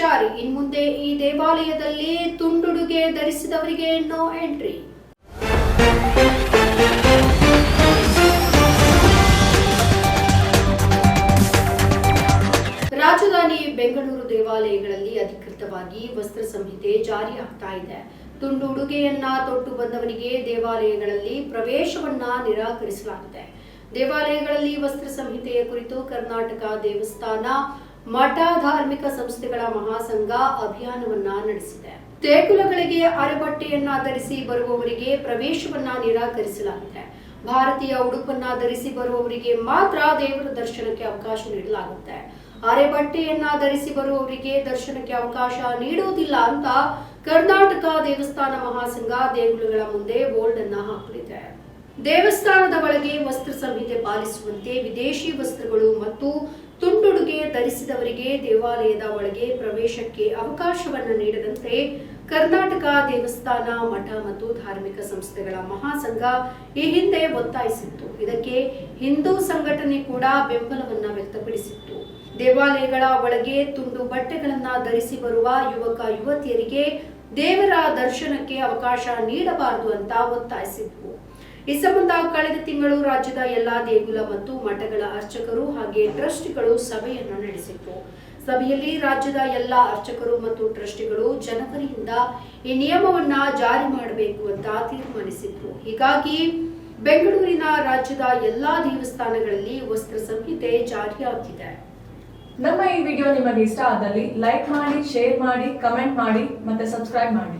ಜಾರಿ. ಇನ್ಮುಂದೆ ಈ ದೇವಾಲಯದಲ್ಲಿ ತುಂಡುಡುಗೆ ಧರಿಸಿದವರಿಗೆ ನೋ ಎಂಟ್ರಿ ರಾಜಧಾನಿ ಬೆಂಗಳೂರು ದೇವಾಲಯಗಳಲ್ಲಿ ಅಧಿಕೃತವಾಗಿ ವಸ್ತ್ರ ಸಂಹಿತೆ ಜಾರಿ ಆಗ್ತಾ ಇದೆ. ತುಂಡು ಉಡುಗೆಯನ್ನ ತೊಟ್ಟು ಬಂದವರಿಗೆ ದೇವಾಲಯಗಳಲ್ಲಿ ಪ್ರವೇಶವನ್ನ ನಿರಾಕರಿಸಲಾಗಿದೆ. ದೇವಾಲಯಗಳಲ್ಲಿ ವಸ್ತ್ರ ಸಂಹಿತೆಯ ಕುರಿತು ಕರ್ನಾಟಕ ದೇವಸ್ಥಾನ ಮಠ ಧಾರ್ಮಿಕ ಸಂಸ್ಥೆಗಳ ಮಹಾಸಂಘ ಅಭಿಯಾನವನ್ನ ನಡೆಸಿದೆ. ದೇಗುಲಗಳಿಗೆ ಅರೆಬಟ್ಟೆಯನ್ನ ಧರಿಸಿ ಬರುವವರಿಗೆ ಪ್ರವೇಶವನ್ನ ನಿರಾಕರಿಸಲಾಗಿದೆ. ಭಾರತೀಯ ಉಡುಪನ್ನ ಧರಿಸಿ ಬರುವವರಿಗೆ ಮಾತ್ರ ದೇವರ ದರ್ಶನಕ್ಕೆ ಅವಕಾಶ ನೀಡಲಾಗುತ್ತೆ. ಅರೆಬಟ್ಟೆಯನ್ನ ಧರಿಸಿ ಬರುವವರಿಗೆ ದರ್ಶನಕ್ಕೆ ಅವಕಾಶ ನೀಡುವುದಿಲ್ಲ ಅಂತ ಕರ್ನಾಟಕ ದೇವಸ್ಥಾನ ಮಹಾಸಂಘ ದೇಗುಲಗಳ ಮುಂದೆ ಬೋರ್ಡ್ ಅನ್ನ ಹಾಕಲಿದೆ ದೇವಸ್ಥಾನದ ಒಳಗೆ ವಸ್ತ್ರ ಸಂಹಿತೆ ಪಾಲಿಸುವಂತೆ ವಿದೇಶಿ ವಸ್ತ್ರಗಳು ಮತ್ತು ಧರಿಸಿದವರಿಗೆ ದೇವಾಲಯದ ಒಳಗೆ ಪ್ರವೇಶಕ್ಕೆ ಅವಕಾಶವನ್ನು ನೀಡದಂತೆ ಕರ್ನಾಟಕ ದೇವಸ್ಥಾನ, ಮಠ ಮತ್ತು ಧಾರ್ಮಿಕ ಸಂಸ್ಥೆಗಳ ಮಹಾಸಂಘ ಈ ಹಿಂದೆ ಒತ್ತಾಯಿಸಿತ್ತು. ಇದಕ್ಕೆ ಹಿಂದೂ ಸಂಘಟನೆ ಕೂಡ ಬೆಂಬಲವನ್ನ ವ್ಯಕ್ತಪಡಿಸಿತ್ತು. ದೇವಾಲಯಗಳ ಒಳಗೆ ತುಂಡು ಬಟ್ಟೆಗಳನ್ನ ಧರಿಸಿ ಬರುವ ಯುವಕ, ಯುವತಿಯರಿಗೆ ದೇವರ ದರ್ಶನಕ್ಕೆ ಅವಕಾಶ ನೀಡಬಾರದು ಅಂತ ಒತ್ತಾಯಿಸಿದ್ವು. ಈ ಸಂಬಂಧ ಕಳೆದ ತಿಂಗಳು ರಾಜ್ಯದ ಎಲ್ಲಾ ದೇಗುಲ ಮತ್ತು ಮಠಗಳ ಅರ್ಚಕರು ಹಾಗೆ ಟ್ರಸ್ಟಿಗಳು ಸಭೆಯನ್ನು ನಡೆಸಿತ್ತು. ಸಭೆಯಲ್ಲಿ ರಾಜ್ಯದ ಎಲ್ಲಾ ಅರ್ಚಕರು ಮತ್ತು ಟ್ರಸ್ಟಿಗಳು ಜನವರಿಯಿಂದ ಈ ನಿಯಮವನ್ನ ಜಾರಿ ಮಾಡಬೇಕು ಅಂತ ತೀರ್ಮಾನಿಸಿದ್ರು. ಹೀಗಾಗಿ ಬೆಂಗಳೂರಿನ ರಾಜ್ಯದ ಎಲ್ಲಾ ದೇವಸ್ಥಾನಗಳಲ್ಲಿ ವಸ್ತ್ರ ಸಂಹಿತೆ ಜಾರಿಯಾಗಿದೆ ನಮ್ಮ ಈ ವಿಡಿಯೋ ನಿಮಗೆ ಇಷ್ಟ ಆದಲ್ಲಿ ಲೈಕ್ ಮಾಡಿ, ಶೇರ್ ಮಾಡಿ, ಕಮೆಂಟ್ ಮಾಡಿ ಮತ್ತೆ ಸಬ್ಸ್ಕ್ರೈಬ್ ಮಾಡಿ.